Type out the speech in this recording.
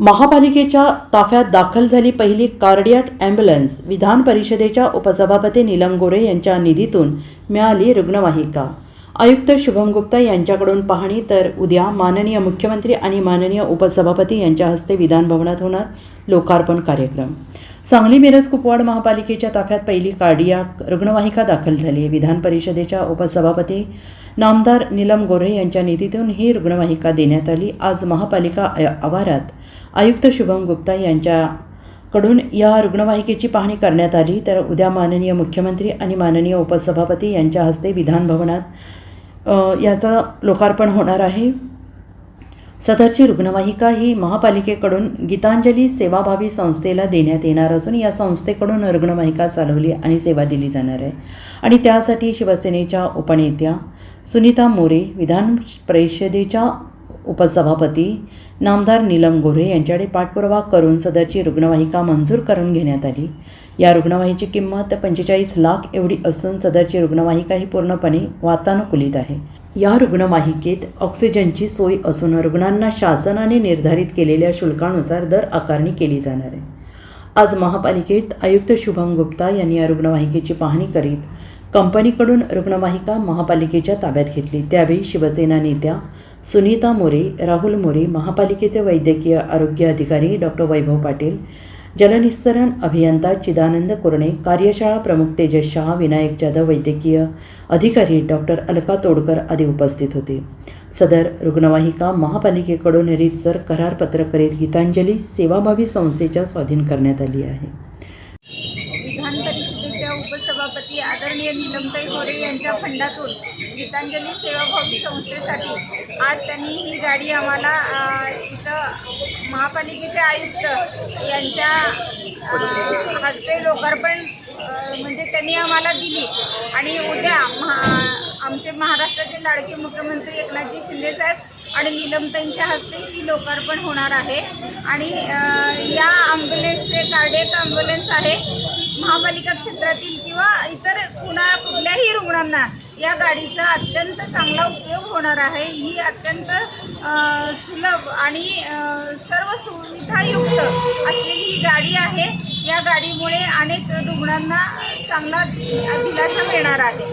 महापालिकेच्या ताफ्यात दाखल झाली पहिली कार्डियाक ॲम्ब्युलन्स विधान परिषदेच्या उपसभापती नीलम गोरे यांच्या निधीतून मिळाली रुग्णवाहिका. आयुक्त शुभम गुप्ता यांच्याकडून पाहणी तर उद्या माननीय मुख्यमंत्री आणि माननीय उपसभापती यांच्या हस्ते विधानभवनात होणार लोकार्पण कार्यक्रम. सांगली मिरज कुपवाड महापालिकेच्या ताफ्यात पहिली कार्डियाक रुग्णवाहिका दाखल झाली. आहे विधान परिषदेच्या उपसभापती नामदार नीलम गोरे यांच्या निधीतून ही रुग्णवाहिका देण्यात आली. आज महापालिका आवारात आयुक्त शुभम गुप्ता यांच्याकडून या रुग्णवाहिकेची पाहणी करण्यात आली. तर उद्या माननीय मुख्यमंत्री आणि माननीय उपसभापती यांच्या हस्ते विधानभवनात याचं लोकार्पण होणार आहे. सदरची रुग्णवाहिका ही महापालिकेकडून गीतांजली सेवाभावी संस्थेला देण्यात येणार असून या संस्थेकडून रुग्णवाहिका चालवली आणि सेवा दिली जाणार आहे. आणि त्यासाठी शिवसेनेच्या उपनेत्या सुनीता मोरे विधान परिषदेच्या उपसभापती नामदार नीलम गोरे यांच्याकडे पाठपुरावा करून सदरची रुग्णवाहिका मंजूर करून घेण्यात आली. या रुग्णवाहिकेची किंमत पंचेचाळीस लाख एवढी असून सदरची रुग्णवाहिका ही पूर्णपणे वातानुकूलित आहे. या रुग्णवाहिकेत ऑक्सिजनची सोय असून रुग्णांना शासनाने निर्धारित केलेल्या शुल्कानुसार दर आकारणी केली जाणार आहे. आज महापालिकेत आयुक्त शुभम गुप्ता यांनी या रुग्णवाहिकेची पाहणी करीत कंपनीकडून रुग्णवाहिका महापालिकेच्या ताब्यात घेतली. त्यावेळी शिवसेना नेत्या सुनीता मोरे राहुल मोरे महापालिकेचे वैद्यकीय आरोग्य अधिकारी डॉक्टर वैभव पाटील जलनिस्सरण अभियंता चिदानंद कुरणे कार्यशाळा प्रमुख तेजस शहा विनायक जाधव वैद्यकीय अधिकारी डॉक्टर अलका तोडकर आदी उपस्थित होते. सदर रुग्णवाहिका महापालिकेकडून रितसर करारपत्र करीत गीतांजली सेवाभावी संस्थेच्या स्वाधीन करण्यात आली आहे विधान परिषदेच्या उपसभापती आदरणीय निलमताई गोरे यांच्या फंडातून गीतांजली सेवाभावी संस्थेसाठी आज त्यांनी ही गाडी आम्हाला इथं महापालिकेचे आयुक्त यांच्या हस्ते लोकार्पण म्हणजे त्यांनी आम्हाला दिली. आणि उद्या महा आमचे महाराष्ट्राचे लाडके मुख्यमंत्री एकनाथजी शिंदेसाहेब आणि नीलमताईंच्या हस्ते ही लोकार्पण होणार आहे. आणि या ॲम्ब्युलन्सचे कार्डियक ॲम्ब्युलन्स आहे महापालिका क्षेत्रातील किंवा इतर कुणा कुठल्याही रुग्णांना या गाडीचा अत्यंत चांगला उपयोग होणार आहे. ही अत्यंत सुलभ आणि सर्व सुविधायुक्त असलेली ही गाडी आहे. या गाडीमुळे अनेक रुग्णांना चांगला दिलासा मिळणार आहे.